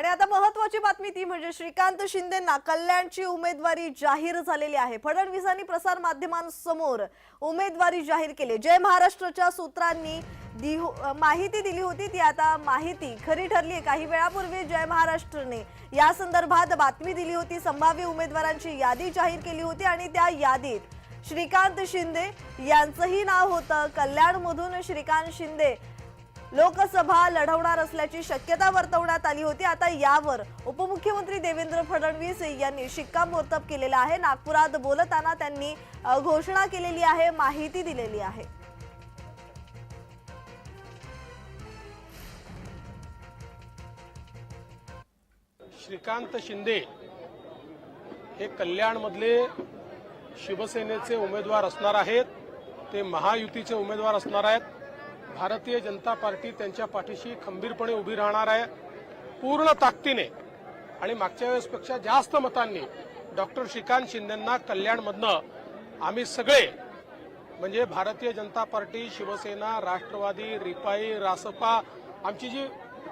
आणि आता महत्वाची बातमी ती म्हणजे श्रीकांत शिंदेना कल्याणची उमेदवारी जाहीर झालेली आहे. फडणवीसांनी प्रसार माध्यमांसमोर उमेदवारी जाहीर केली. जय महाराष्ट्रच्या सूत्रांनी दि- माहिती दिली होती ती आता माहिती खरी ठरली आहे. काही वेळापूर्वी जय महाराष्ट्रने या संदर्भात बातमी दिली होती. संभाव्य उमेदवारांची यादी जाहीर केली होती आणि त्या यादीत श्रीकांत शिंदे यांचंही नाव होतं. कल्याणमधून श्रीकांत शिंदे लोकसभा लढवणार असल्याची शक्यता वर्तवण्यात आली होती. आता यावर उपमुख्यमंत्री देवेंद्र फडणवीस यांनी शिक्कामोर्तब केलेला आहे. नागपुरात बोलताना त्यांनी घोषणा केलेली आहे माहिती दिलेली आहे. श्रीकांत शिंदे हे कल्याणमधले शिवसेनेचे उमेदवार असणार आहेत. ते महायुतीचे उमेदवार असणार आहेत. भारतीय जनता पार्टी त्यांच्या पाठीशी खंबीरपणे उभी राहणार आहे. पूर्ण ताकदीने आणि मागच्या वेळेसपेक्षा जास्त मतांनी डॉक्टर श्रीकांत शिंदेंना कल्याणमधनं आम्ही सगळे म्हणजे भारतीय जनता पार्टी शिवसेना राष्ट्रवादी रिपाई रासपा आमची जी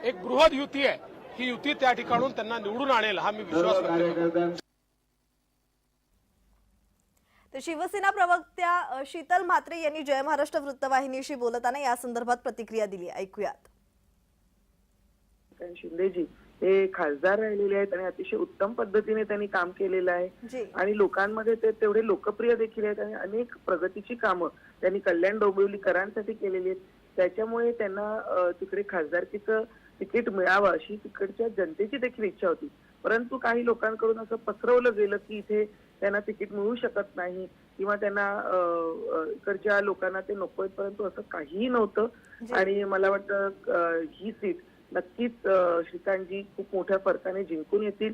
एक बृहद युती आहे ही युती त्या ठिकाणून त्यांना निवडून आणेल हा मी विश्वास करतो. तर शिवसेना प्रवक्त्या शीतल म्हात्रे यांनी जय महाराष्ट्र वृत्तवाहिनीशी बोलताना या संदर्भात प्रतिक्रिया दिली. ऐकूयात. शिंदेजी हे खासदार राहिलेले आहेत आणि अतिशय उत्तम पद्धतीने त्यांनी काम केलेलं आहे. आणि लोकांमध्ये ते तेवढे लोकप्रिय देखील आहेत आणि अनेक प्रगतीची कामं त्यांनी कल्याण डोंबिवलीकरांसाठी केलेली आहेत. त्याच्यामुळे त्यांना तिकडे खासदारकीचं तिकीट मिळावं अशी तिकडच्या जनतेची देखील इच्छा होती. परंतु काही लोकांकडून असं पसरवलं गेलं की इथे त्यांना तिकीट मिळू शकत नाही किंवा त्यांना इकडच्या लोकांना ते नकोय परंतु असं काहीही नव्हतं. आणि मला वाटतं ही सीट नक्कीच श्रीकांतजी खूप मोठ्या फरकाने जिंकून येतील